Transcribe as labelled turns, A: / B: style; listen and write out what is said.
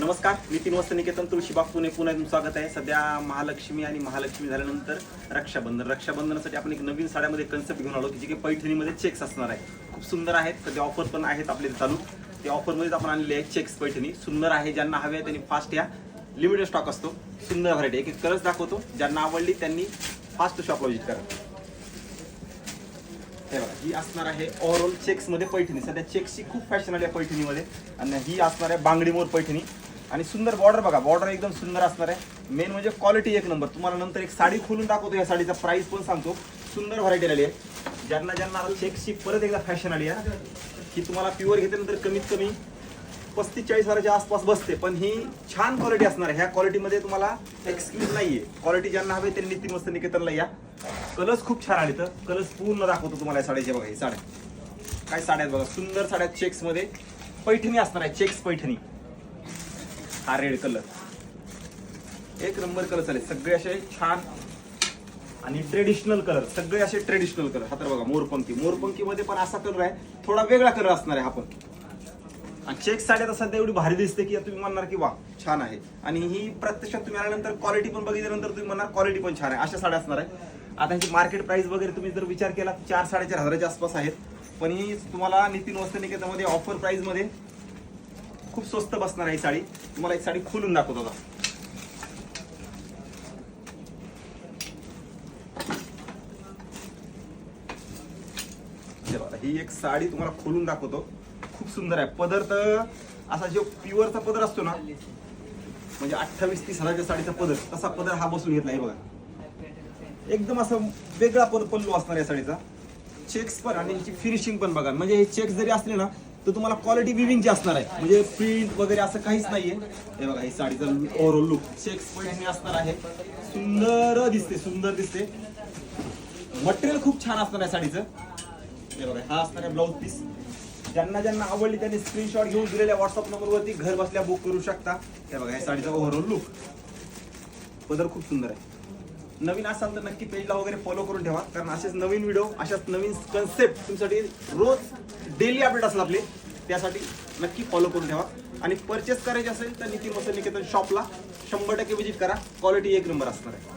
A: नमस्कार नितीन वस्त निकेतन तुळशीबाग पुणे पुन्हा स्वागत आहे. सध्या महालक्ष्मी आणि महालक्ष्मी झाल्यानंतर रक्षाबंधन. रक्षाबंधनासाठी आपण एक नवीन साड्यामध्ये कन्सेप्ट घेऊन आलो की जे काही पैठणीमध्ये चेक्स असणार आहे. खूप सुंदर आहेत सध्या ऑफर पण आहेत आपले चालू. त्या ऑफरमध्येच आपण आणलेले आहे चेक्स पैठणी. सुंदर आहे ज्यांना हवे आहे त्यांनी फास्ट या. लिमिटेड स्टॉक असतो. सुंदर व्हरायटी एक एक कलर्स दाखवतो. ज्यांना आवडली त्यांनी फास्ट शॉपला विजिट करा. हे बघा ही असणार आहे ओव्हरऑल चेक्समध्ये पैठणी. सध्या चेक्सची खूप फॅशन आली आहे पैठणीमध्ये. आणि ही असणार आहे बांगडीमोर पैठणी. आणि सुंदर बॉर्डर बघा बॉर्डर एकदम सुंदर असणार आहे. मेन म्हणजे क्वालिटी एक नंबर तुम्हाला नंतर एक साडी खोलून दाखवतो या साडीचा प्राइस पण सांगतो. सुंदर व्हरायटी आली आहे. ज्यांना ज्यांना चेक्सची परत एकदा फॅशन आली आहे ही तुम्हाला प्युअर घेतल्यानंतर कमीत कमी पस्तीस चाळीस हजाराच्या आसपास बसते. पण ही छान क्वालिटी असणार आहे. ह्या क्वालिटीमध्ये तुम्हाला एक्सक्यूज नाहीये. क्वालिटी ज्यांना हवे त्यांनी नितीन मस्त निकेतनला या. कलर्स खूप छान आले तर कलर्स पूर्ण दाखवतो तुम्हाला या साड्याचे बघा ही साड्या. काय साड्या आहेत बघा सुंदर साड्या चेक्समध्ये पैठणी असणार आहे चेक्स पैठणी. हा रेड कलर एक नंबर कलर चालेल. सगळे असे छान आणि ट्रेडिशनल कलर सगळे असे ट्रेडिशनल कलर हा तर बघा मोरपंखी. मोरपंखी मध्ये पण असा कलर आहे. थोडा वेगळा कलर असणार आहे हा पण. आणि चेक साडी आता सध्या एवढी भारी दिसते की तुम्ही म्हणणार की वा छान आहे. आणि ही प्रत्यक्षात तुम्ही आल्यानंतर क्वालिटी पण बघितल्यानंतर तुम्ही म्हणणार क्वालिटी पण छान आहे. अशा साड्या असणार आहे. आता ह्याची मार्केट प्राइस वगैरे तुम्ही जर विचार केला तर चार साडेचार हजाराच्या आसपास आहेत. पण ही तुम्हाला नितीन वस्त्र निकेतनमध्ये ऑफर प्राइसमध्ये खूप स्वस्त बसणार आहे ही साडी तुम्हाला एक साडी खोलून दाखवतो आता ही एक साडी तुम्हाला खोलून दाखवतो खूप सुंदर आहे पदर तर असा जो प्युअरचा पदर असतो ना म्हणजे अठ्ठावीस तीस हजारच्या साडीचा पदर तसा पदर हा बसून घेतला आहे बघा एकदम असं वेगळा पद पल्लू असणार या साडीचा चेक्स पण आणि ह्याची फिनिशिंग पण बघा म्हणजे हे चेक्स जरी असले ना तर तुम्हाला क्वालिटी विविंगची असणार आहे म्हणजे प्रिंट वगैरे असं काहीच नाहीये. हे बघा ही साडीचा ओव्हरऑल लुक चेक्स पण असणार आहे. सुंदर दिसते सुंदर दिसते. मटेरियल खूप छान असणार आहे साडीचं. हे बघा हा असणार आहे ब्लाऊज पीस ज्यांना ज्यांना आवडली त्यांनी स्क्रीनशॉट घेऊन दिलेल्या व्हॉट्सअप नंबरवरती घर बसल्या बुक करू शकता. हे बघा या साडीचा ओव्हरऑल लुक पदर खूप सुंदर आहे. नवीन असाल तर नक्की पेजला वगैरे फॉलो करून ठेवा कारण असेच नवीन व्हिडिओ अशाच नवीन कन्सेप्ट तुमच्यासाठी रोज डेली अपडेट असतात आपले त्यासाठी नक्की फॉलो करून ठेवा. आणि परचेस करायचे असेल तर नितीन वसंत निकेतन शॉपला शंभर टक्के व्हिजिट करा. क्वालिटी एक नंबर असणार आहे.